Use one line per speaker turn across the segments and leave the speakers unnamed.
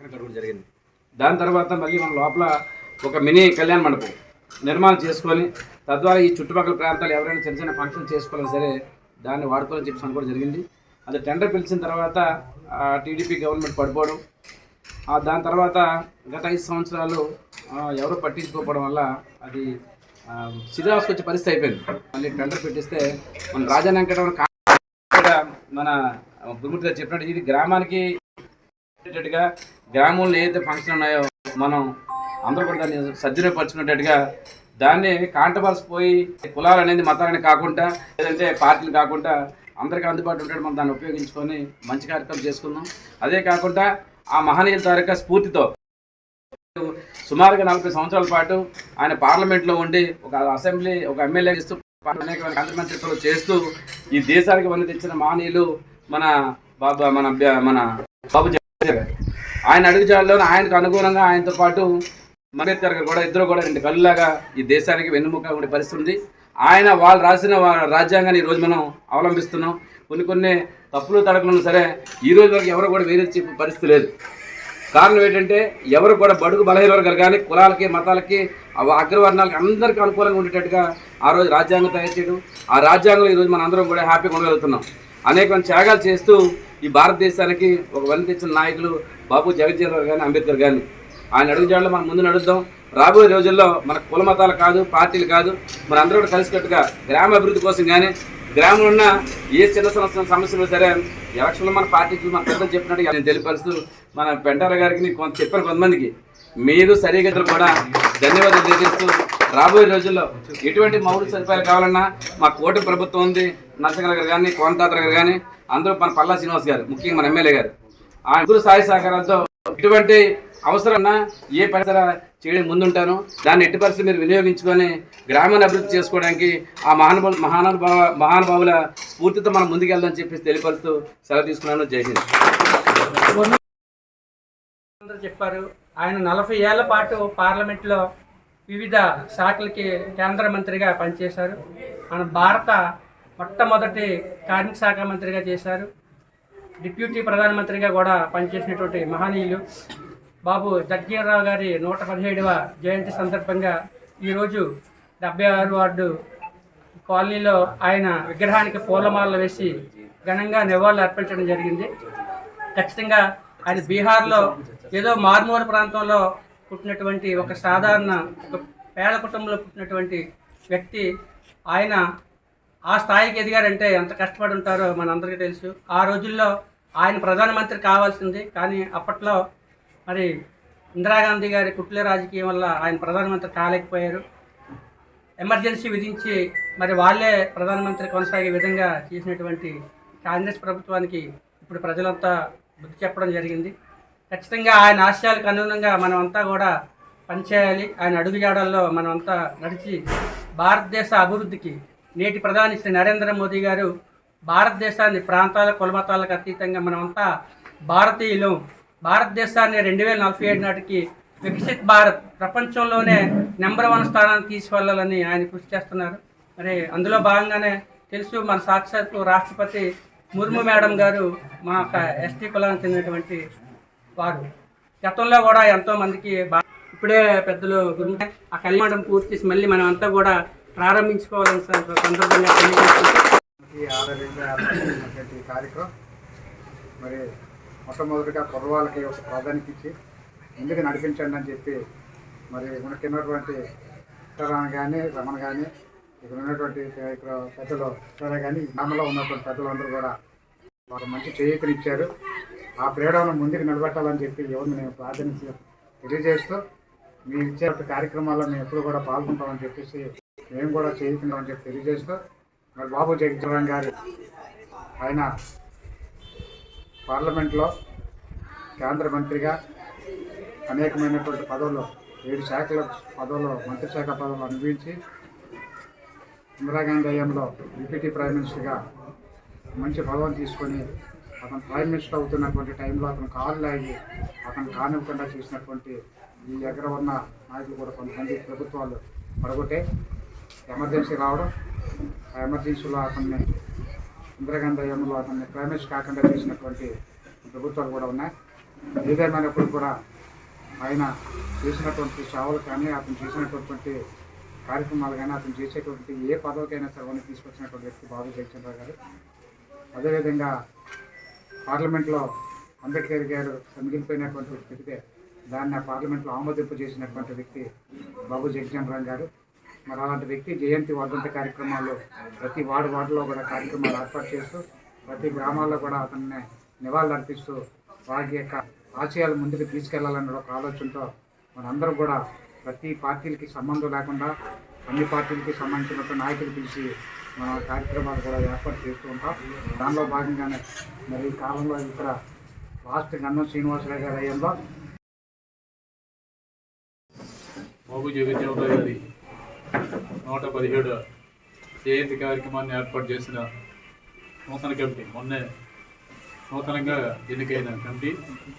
కట్టడం జరిగింది. దాని తర్వాత మళ్ళీ మన లోపల ఒక మినీ కళ్యాణ మండపం నిర్మాణం చేసుకొని తద్వారా ఈ చుట్టుపక్కల ప్రాంతాలు ఎవరైనా చిన్న చిన్న ఫంక్షన్ చేసుకోవాలని సరే దాన్ని వాడుకోవాలని చెప్పి అనుకోవడం జరిగింది. అది టెండర్ పిలిచిన తర్వాత టీడీపీ గవర్నమెంట్ పడిపోవడం దాని తర్వాత గత ఐదు సంవత్సరాలు ఎవరో పట్టించుకోకపోవడం వల్ల అది ఆ, వచ్చే పరిస్థితి అయిపోయింది. మళ్ళీ టెండర్ పెట్టిస్తే మన రాజాని వెంకటరమణ మన గురుమూర్తి గారు చెప్పినట్టు ఇది గ్రామానికి గా గ్రామంలో ఏదైతే ఫంక్షన్ ఉన్నాయో మనం అందరూ కూడా దాన్ని సద్వినియోగపరచుకునేటట్టుగా దాన్ని కాంటవర్స్ పోయి కులాలు అనేది మతాలని కాకుండా లేదంటే పార్టీలు కాకుండా అందరికీ అందుబాటులో ఉండేది మనం దాన్ని ఉపయోగించుకొని మంచి కార్యక్రమం చేసుకుందాం అదే కాకుండా ఆ మహనీయుల తాలూకా స్ఫూర్తితో సుమారుగా నలభై సంవత్సరాల పాటు ఆయన పార్లమెంట్లో ఉండి ఒక అసెంబ్లీ ఒక ఎమ్మెల్యే ఇస్తూ అనేక కేంద్ర మంత్రిత్వాలు చేస్తూ ఈ దేశానికి వన్నీ తెచ్చిన మహనీయులు మన బాబా మన మన బాబు జగన్ గారు. ఆయన అడుగుజాడలో ఆయనకు అనుగుణంగా ఆయనతో పాటు అంబేద్కర్ గారు కూడా ఇద్దరు కూడా రెండు కళ్ళులాగా ఈ దేశానికి వెన్నుముక ఉండే పరిస్థితి ఉంది. ఆయన వాళ్ళు రాసిన రాజ్యాంగాన్ని ఈరోజు మనం అవలంబిస్తున్నాం. కొన్ని కొన్ని తప్పులు తడకలను సరే ఈ రోజు వరకు ఎవరు కూడా వేరే చెప్పే పరిస్థితి లేదు. కారణం ఏంటంటే ఎవరు కూడా బడుగు బలహీన వర్గాలు కానీ కులాలకి మతాలకి అగ్రవర్ణాలకి అందరికీ అనుకూలంగా ఉండేటట్టుగా ఆ రోజు రాజ్యాంగం తయారు చేయడం. ఆ రాజ్యాంగంలో ఈరోజు మనందరం కూడా హ్యాపీగా ఉండగలుగుతున్నాం. అనేక త్యాగాలు చేస్తూ ఈ భారతదేశానికి ఒక వన్ తెచ్చిన నాయకులు బాబు జగజ్జీవన్ రావు కానీ అంబేద్కర్ కానీ ఆయన అడుగుజాడలో మనం ముందు నడుద్దాం. రాబోయే రోజుల్లో మన కుల మతాలు కాదు పార్టీలు కాదు మన అందరూ కూడా కలిసికట్టుగా గ్రామ అభివృద్ధి కోసం కానీ గ్రామంలో ఉన్న ఏ చిన్న సమస్య సమస్యలు సరే ఎలక్షన్లో మన పార్టీ మన పెద్దలు చెప్పినట్టు నేను తెలియపరుస్తూ మన పెంటార గారికి కొంత చెప్పాను కొంతమందికి. మీరు సరిగ్గా కూడా ధన్యవాదాలు తెలియజేస్తూ రాబోయే రోజుల్లో ఎటువంటి మౌలిక సదుపాయాలు కావాలన్నా మా కోటి ప్రభుత్వం ఉంది నరసింహ గారు కానీ కోనతాత్ర గారు కానీ అందరూ మన పల్లా శ్రీనివాస్ గారు ముఖ్యంగా మన ఎమ్మెల్యే గారు. ఆ ఇద్దరు సాయి సహకారాలతో ఎటువంటి అవసరం ఏ పరిసర చేయడం ముందుంటాను. దాన్ని ఎట్టి పరిస్థితి మీరు వినియోగించుకొని గ్రామీణ అభివృద్ధి చేసుకోవడానికి ఆ మహానుభావు మహానుభావ మహానుభావుల స్ఫూర్తితో మనం ముందుకెళ్దామని చెప్పేసి తెలియపరుస్తూ సెలవు తీసుకున్నాను. జై హింద్.
అందరూ చెప్పారు ఆయన నలభై ఏళ్ళ పాటు పార్లమెంట్లో వివిధ శాఖలకి కేంద్ర మంత్రిగా పనిచేశారు. మన భారత మొట్టమొదటి కార్మిక శాఖ మంత్రిగా చేశారు. డిప్యూటీ ప్రధానమంత్రిగా కూడా పనిచేసినటువంటి మహనీయులు. బాబు జగ్జీవనరావు గారి నూట పదిహేడవ జయంతి సందర్భంగా ఈరోజు డెబ్బై ఆరు వార్డు కాలనీలో ఆయన విగ్రహానికి పూలమాలలు వేసి ఘనంగా నివాళులు అర్పించడం జరిగింది. ఖచ్చితంగా ఆయన బీహార్లో ఏదో మారుమూల ప్రాంతంలో పుట్టినటువంటి ఒక సాధారణ ఒక పేద కుటుంబంలో పుట్టినటువంటి వ్యక్తి ఆయన ఆ స్థాయికి ఎదిగారంటే ఎంత కష్టపడి ఉంటారో మనందరికీ తెలుసు. ఆ రోజుల్లో ఆయన ప్రధానమంత్రి కావాల్సింది కానీ అప్పట్లో మరి ఇందిరాగాంధీ గారి కుట్ల రాజకీయం వల్ల ఆయన ప్రధానమంత్రి కాలేకపోయారు. ఎమర్జెన్సీ విధించి మరి వాళ్ళే ప్రధానమంత్రి కొనసాగే విధంగా చేసినటువంటి కాంగ్రెస్ ప్రభుత్వానికి ఇప్పుడు ప్రజలంతా బుద్ధి చెప్పడం జరిగింది. ఖచ్చితంగా ఆయన ఆశయాలకు అనుగుణంగా మనం అంతా కూడా పనిచేయాలి. ఆయన అడుగుజాడల్లో మనం అంతా నడిచి భారతదేశ అభివృద్ధికి నేటి ప్రధాని శ్రీ నరేంద్ర మోదీ గారు భారతదేశాన్ని ప్రాంతాల కులమతాలకు అతీతంగా మనమంతా భారతీయులు. భారతదేశాన్ని రెండు వేల నలభై ఏడు నాటికి వికసిత్ భారత్ ప్రపంచంలోనే నెంబర్ వన్ స్థానాన్ని తీసుకెళ్ళాలని ఆయన కృషి చేస్తున్నారు. మరి అందులో భాగంగానే తెలుసు మన సాక్షాత్తు రాష్ట్రపతి ముర్ము మేడం గారు మా యొక్క ఎస్టీ కులానికి చెందినటువంటి వారు గతంలో కూడా ఎంతో మందికి ఇప్పుడే పెద్దలు గురు ఆ కళ్యాణం పూర్తి చేసి మళ్ళీ మనం అంతా కూడా ప్రారంభించుకోవాలని సందర్భంగా తెలియజేస్తున్నాం
కార్యక్రమం మరి మొట్టమొదటిగా కుర్రవాళ్ళకి ఒక ప్రాధాన్యత ఇచ్చి ముందుకు నడిపించండి అని చెప్పి మరి మనకి ఉన్నటువంటి ఇతరాన్ని కానీ రమణ కానీ ఇక్కడ ఉన్నటువంటి ఇక్కడ పెద్దలు కానీ గ్రామంలో ఉన్నటువంటి పెద్దలందరూ కూడా వారు మంచి చేయూతనిచ్చారు. ఆ ప్రేరణను ముందుకు నిలబెట్టాలని చెప్పి ఎవరిని నేను ప్రార్థన తెలియజేస్తూ మీరు ఇచ్చే కార్యక్రమాల్లో మేము ఎప్పుడు కూడా పాల్గొంటామని చెప్పేసి మేము కూడా చేయుతున్నామని చెప్పి తెలియజేస్తూ మరి బాబు జగజ్జీవన్ గారు ఆయన పార్లమెంట్లో కేంద్ర మంత్రిగా అనేకమైనటువంటి పదవులు ఏడు శాఖల పదవులు మంత్రిశాఖ పదవులు అనుభవించి ఇందిరాగాంధీ హయాంలో డిప్యూటీ ప్రైమ్ మినిస్టర్గా మంచి పదవిని తీసుకొని అతను ప్రైమ్ మినిస్టర్ అవుతున్నటువంటి టైంలో అతను కాలు లాగి అతను కానివ్వకుండా చేసినటువంటి ఈ ఉన్న నాయకులు కూడా కొంతమంది ప్రభుత్వాలు పడగొట్టే ఎమర్జెన్సీ రావడం ఆ ఎమర్జెన్సీలో అతన్ని ఇందిరాగాంధీ హయాంలో అతన్ని ప్రైమ్ మినిస్టర్ కాకుండా చేసినటువంటి ప్రభుత్వాలు కూడా ఉన్నాయి. ఏదేమైనప్పుడు కూడా ఆయన చేసినటువంటి సేవలు కానీ అతను చేసినటువంటి కార్యక్రమాలు కానీ అతను చేసేటువంటి ఏ పదవికైనా సరే తీసుకొచ్చినటువంటి వ్యక్తి బాబు జయచంద్ర గారు. అదేవిధంగా పార్లమెంట్లో అంబేద్కర్ గారు మిగిలిపోయినటువంటి వ్యక్తితే దాన్ని ఆ పార్లమెంట్లో ఆమోదింపు చేసినటువంటి వ్యక్తి బాబు జగచంద్రరావు గారు. మరి అలాంటి వ్యక్తి జయంతి వర్ధంత కార్యక్రమాలు ప్రతి వార్డు వార్డులో కూడా కార్యక్రమాలు ఏర్పాటు చేస్తూ ప్రతి గ్రామాల్లో కూడా అతన్ని నివాళులు అర్పిస్తూ వారి యొక్క ఆశయాలు ముందుకు తీసుకెళ్ళాలన్న ఒక ఆలోచనతో మనందరం కూడా ప్రతి పార్టీలకి సంబంధం లేకుండా అన్ని పార్టీలకి సంబంధించినటువంటి నాయకులు పిలిచి మన కార్యక్రమాలు కూడా ఏర్పాటు చేస్తూ ఉంటాం. దానిలో భాగంగానే మరి ఈ కాలంలో ఇక్కడ లాస్ట్ గన్నం శ్రీనివాసరావు గారి అయ్యంలో
బాబు జగజ్జీవనరావు గారి నూట పదిహేడు జయంతి కార్యక్రమాన్ని ఏర్పాటు చేసిన నూతన కమిటీ మొన్నే నూతనంగా ఎన్నికైన కమిటీ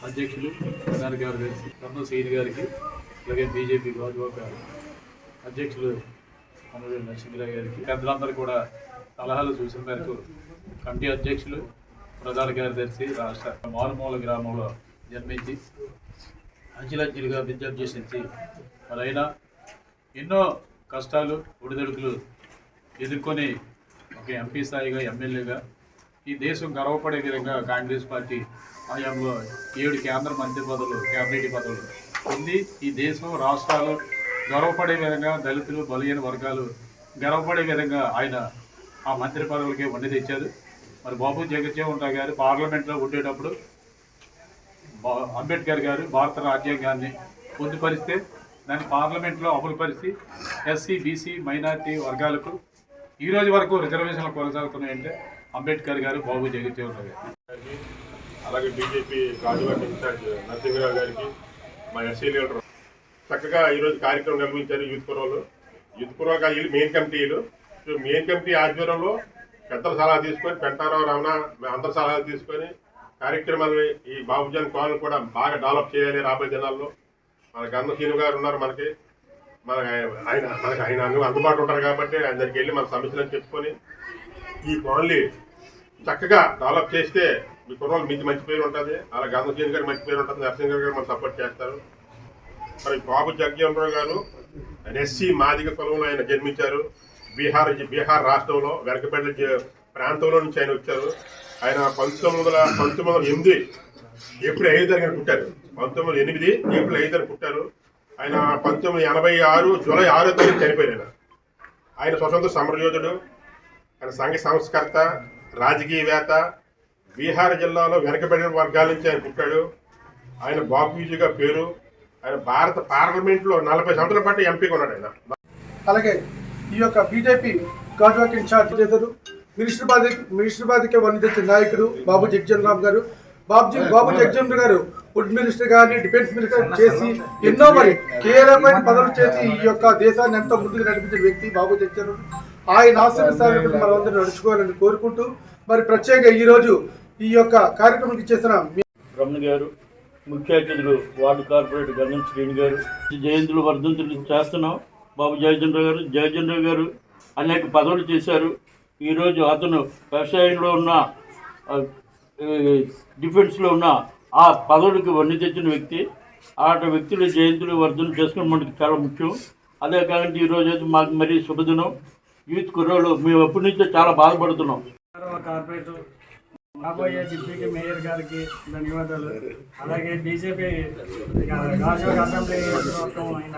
అధ్యక్షులు ప్రధాన కార్యదర్శి కర్నూలు సీని గారికి అలాగే బీజేపీ గాజువాక అధ్యక్షులు కన్నూరు నరసింహరావు గారికి పెద్దలందరూ కూడా సలహాలు సూచన మేరకు కమిటీ అధ్యక్షులు ప్రధాన కార్యదర్శి రాష్ట్ర మారుమూల గ్రామంలో జన్మించి అంచెలంచెలుగా విద్యాభ్యసించి మరి ఎన్నో కష్టాలు ఒడిదొడుకులు ఎదుర్కొని ఒక ఎంపీ స్థాయిగా ఎమ్మెల్యేగా ఈ దేశం గర్వపడే విధంగా కాంగ్రెస్ పార్టీ హయాంలో ఏడు కేంద్ర మంత్రి పదవులు కేబినెట్ పదవులు పొంది ఈ దేశం రాష్ట్రాలు గర్వపడే విధంగా దళితులు బలహీన వర్గాలు గర్వపడే విధంగా ఆయన ఆ మంత్రి పదవులకి వండి తెచ్చారు. మరి బాబు జగజ్జీవన్ రావు గారు పార్లమెంట్లో ఉండేటప్పుడు అంబేద్కర్ గారు భారత రాజ్యాంగాన్ని పొందుపరిస్తే దాన్ని పార్లమెంట్లో అమలుపరిచి ఎస్సీ బీసీ మైనార్టీ వర్గాలకు ఈ రోజు వరకు రిజర్వేషన్లు కొనసాగుతున్నాయంటే అంబేద్కర్ గారు బాబు జగజ్జీవన్ రావు గారు.
అలాగే బీజేపీ గాజువాక ఇన్ఛార్జ్ నరసింహరావు గారికి మా ఎస్సీ లీడర్ చక్కగా ఈరోజు కార్యక్రమం నిర్వహించారు యూత్ కుర్రోలు యూత్ కుర్రో వీళ్ళు మెయిన్ కమిటీలు సో మెయిన్ కమిటీ ఆధ్వర్యంలో పెద్దల సలహా తీసుకొని పెంటారావు రమణ అందరి సలహా తీసుకొని కార్యక్రమాలు ఈ బాబుజాన్ కాలనీ కూడా బాగా డెవలప్ చేయాలి రాబోయే దినాల్లో. మన గన్న గారు ఉన్నారు మనకి. మన ఆయన మనకి ఆయన అందు- అందుబాటులో ఉంటారు కాబట్టి ఆయన దగ్గరికి వెళ్ళి మన సమస్యలను చెప్పుకొని ఈ కాలనీ చక్కగా డెవలప్ చేస్తే మీ కుర్రోళ్ళు మీకు మంచి పేరు ఉంటుంది. అలా గంధసీన్ గారికి మంచి పేరు ఉంటుంది. నరసింహ గారు మనం సపోర్ట్ చేస్తారు. మరి బాబు జగ్జీవనరావు గారు ఆయన ఎస్సీ మాదిగ కులంలో ఆయన జన్మించారు. బీహార్ బీహార్ రాష్ట్రంలో వెనకబెడ్డ ప్రాంతంలో నుంచి ఆయన వచ్చారు. ఆయన పంతొమ్మిది వందల పంతొమ్మిది వందల ఎనిమిది ఏప్రిల్ ఐదు తారీఖున పుట్టారు. పంతొమ్మిది వందల ఎనిమిది ఏప్రిల్ ఐదు తారీఖు పుట్టారు. ఆయన పంతొమ్మిది ఎనభై ఆరు జూలై ఆరో తారీఖు చనిపోయారు ఆయన. ఆయన స్వతంత్ర సమరయోధుడు ఆయన సంఘ సంస్కర్త రాజకీయవేత్త బీహార్ జిల్లాలో వెనకబడిన వర్గాల నుంచి ఆయన పుట్టాడు. ఆయన బాపూజీగా పేరు ఆయన భారత పార్లమెంట్లో నలభై సంవత్సరాల పాటు ఎంపీగా ఉన్నాడు ఆయన.
అలాగే ఈ యొక్క బీజేపీ గాజువాక్ ఇన్ఛార్జ్ చేశారు. మినిస్టర్ బాధ మినిస్టర్ బాధకే తెచ్చిన నాయకుడు బాబు జగ్జన్ రామ్ గారు. బాబు బాబు జగ్జన్ గారు ఫుడ్ మినిస్టర్ గాని డిఫెన్స్ మినిస్టర్ చేసి ఎన్నో మరి కీలకమైన పదవులు చేసి ఈ యొక్క దేశాన్ని ఎంతో ముందుకు నడిపించిన వ్యక్తి బాబు జగ్జన్ ఆయన ఆశీర్వాదాలు మనమందరం నడుచుకోవాలని కోరుకుంటూ మరి ప్రత్యేకంగా ఈ రోజు ఈ యొక్క కార్యక్రమానికి చేసిన
రమణ గారు ముఖ్య అతిథులు వార్డు కార్పొరేటర్ గంధం శ్రీని గారు జయంతులు వర్ధంతులు చేస్తున్నాం. బాబు జయచంద్ర గారు జయచంద్ర గారు అనేక పదవులు చేశారు. ఈరోజు అతను వ్యవసాయంలో ఉన్న డిఫెన్స్లో ఉన్న ఆ పదవులకు వన్ని తెచ్చిన వ్యక్తి. ఆ వ్యక్తుల జయంతులు వర్ధనలు చేసుకోవడం మనకి చాలా ముఖ్యం. అదే కాకుండా ఈరోజు అయితే మాకు మరీ శుభదినం. యూత్ కుర్రోళ్ళు మేము ఎప్పటి నుంచో చాలా బాధపడుతున్నాం.
కార్పొరేటర్ రాబోయే డిప్యూటీ మేయర్ గారికి ధన్యవాదాలు. అలాగే బీజేపీ గాజువాక అసెంబ్లీ అయిన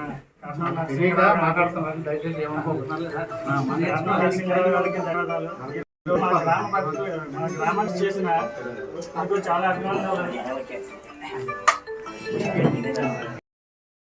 మా గ్రామ మా గ్రామానికి చేసిన నాకు చాలా అభినందనలు